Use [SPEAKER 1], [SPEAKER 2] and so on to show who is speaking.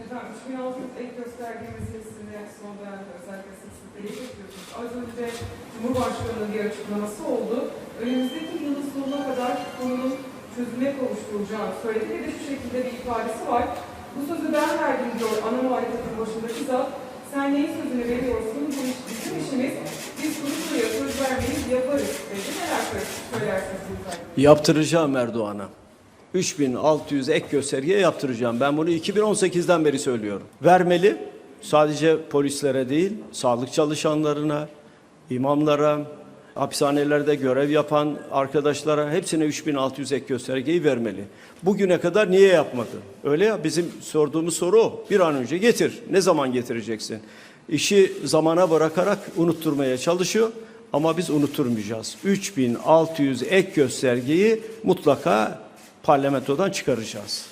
[SPEAKER 1] Efendim 3600 ek gösterge meselesini son dönemde özellikle sık sık dile getiriyorsunuz. Az önce Cumhurbaşkanı'nın bir açıklaması oldu. Önümüzdeki yılın sonuna kadar konunun çözüme kavuşturulacağı söyledi ve de şu şekilde bir ifadesi var. Bu sözü ben verdim diyor ana muhalefetin başındaki zat. Sen neyin sözünü veriyorsun? Bu iş bizim işimiz. Biz Kılıçdaroğlu'ya söz vermeyiz, yaparız dedi. Neler söylersiniz lütfen?
[SPEAKER 2] Yaptıracağım Erdoğan'a. 3600 ek gösterge yaptıracağım. Ben bunu 2018'den beri söylüyorum. Vermeli. Sadece polislere değil, sağlık çalışanlarına, imamlara, hapishanelerde görev yapan arkadaşlara hepsine 3600 ek göstergeyi vermeli. Bugüne kadar niye yapmadı? Öyle ya bizim sorduğumuz soru o. Bir an önce getir. Ne zaman getireceksin? İşi zamana bırakarak unutturmaya çalışıyor ama biz unutturmayacağız. 3600 ek göstergeyi mutlaka parlamentodan çıkaracağız.